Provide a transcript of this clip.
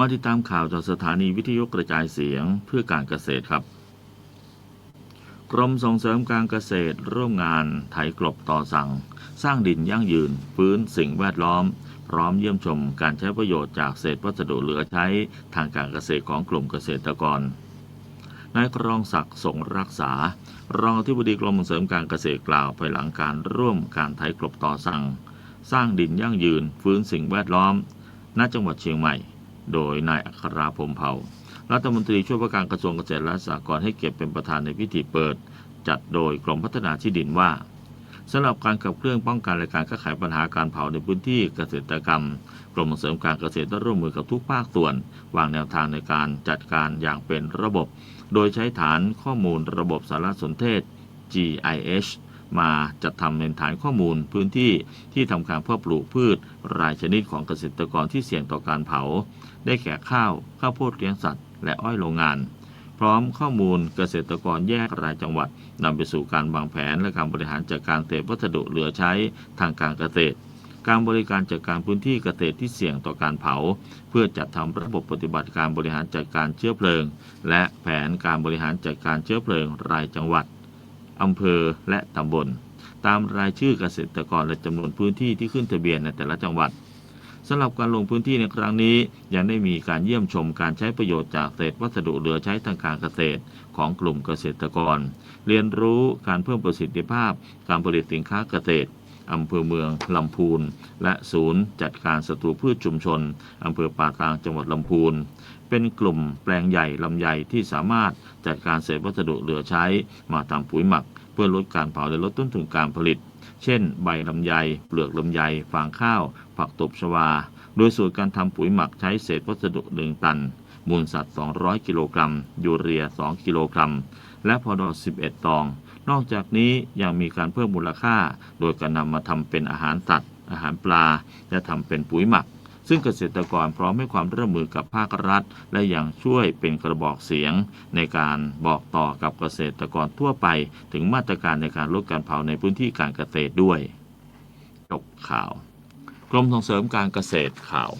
มาติดตามข่าวจากสถานีวิทยุกระจายเสียงเพื่อการเกษตรครับ กรมส่งเสริมการเกษตร ร่วมงานไถกลบต่อสั่ง สร้างดินยั่งยืน ฟื้นสิ่งแวดล้อม พร้อมเยี่ยมชมการใช้ประโยชน์จากเศษวัสดุเหลือใช้ทางการเกษตรของกลุ่มเกษตรกรนายกรองศักดิ์สงรักษา รองอธิบดีกรมส่งเสริมการเกษตรกล่าวภายหลังการร่วมการไถกลบต่อสั่ง สร้างดินยั่งยืน ฟื้นสิ่งแวดล้อมณจังหวัดเชียงใหม่ โดยนายอัคราพมเผ่ารัฐมนตรีช่วยว่าการกระทรวงเกษตรและสหกรณ์ให้เกียรติเป็นประธานในพิธีเปิด จัดโดยกรมพัฒนาที่ดินว่าสำหรับการขับเคลื่อนป้องกันและการแก้ไขปัญหาการเผาในพื้นที่เกษตรกรรม กรมส่งเสริมการเกษตรได้ร่วมมือกับทุกภาคส่วน วางแนวทางในการจัดการอย่างเป็นระบบ โดยใช้ฐานข้อมูลระบบสารสนเทศ GIS มาจัดทำเป็นฐานข้อมูลพื้นที่ที่ทำการเพาะปลูกพืช รายชนิดของเกษตรกรที่เสี่ยงต่อการเผา ได้แก่ข้าวข้าวโพดเลี้ยงสัตว์ และอ้อยโรงงาน พร้อมข้อมูลเกษตรกรแยกรายจังหวัดนำไปสู่การวางแผนและการบริหารจัดการเศษวัสดุเหลือใช้ทางการเกษตรการบริการจัดการพื้นที่เกษตรที่เสี่ยงต่อการเผา เพื่อจัดทำระบบปฏิบัติการบริหารจัดการเชื้อเพลิง และแผนการบริหารจัดการเชื้อเพลิงรายจังหวัด อำเภอและตำบล ตามรายชื่อเกษตรกรและจำนวนพื้นที่ที่ขึ้นทะเบียนในแต่ละจังหวัดสำหรับการลงพื้นที่ในครั้งนี้ ยังได้มีการเยี่ยมชมการใช้ประโยชน์จากเศษวัสดุเหลือใช้ทางการเกษตรของกลุ่มเกษตรกร เรียนรู้การเพิ่มประสิทธิภาพการผลิตสินค้าเกษตร อำเภอเมืองลำพูน และศูนย์จัดการศัตรูพืชชุมชนอำเภอป่าตางจังหวัดลำพูน เป็นกลุ่มแปลงใหญ่ลำไยที่สามารถจัดการเศษวัสดุเหลือใช้มาทำปุ๋ยหมัก เพื่อลดการเผาและลดต้นทุนการผลิต เช่น ใบลำไย เปลือกลำไย ฟางข้าว ผักตบชวา โดยสูตรการทำปุ๋ยหมักใช้เศษวัสดุ1ตัน มูลสัตว์ 200 กิโลกรัม ยูเรีย 2 กิโลกรัม และพอดอ11 ตอง นอกจากนี้ยังมีการเพิ่มมูลค่า โดยการนำมาทำเป็นอาหารสัตว์ อาหารปลา และทำเป็นปุ๋ยหมัก ซึ่งเกษตรกรพร้อมให้ความร่วมมือกับภาครัฐ และยังช่วยเป็นกระบอกเสียง ในการบอกต่อกับเกษตรกรทั่วไป ถึงมาตรการในการลดการเผาในพื้นที่การเกษตรด้วยจบข่าว กรมส่งเสริมการเกษตรข่าว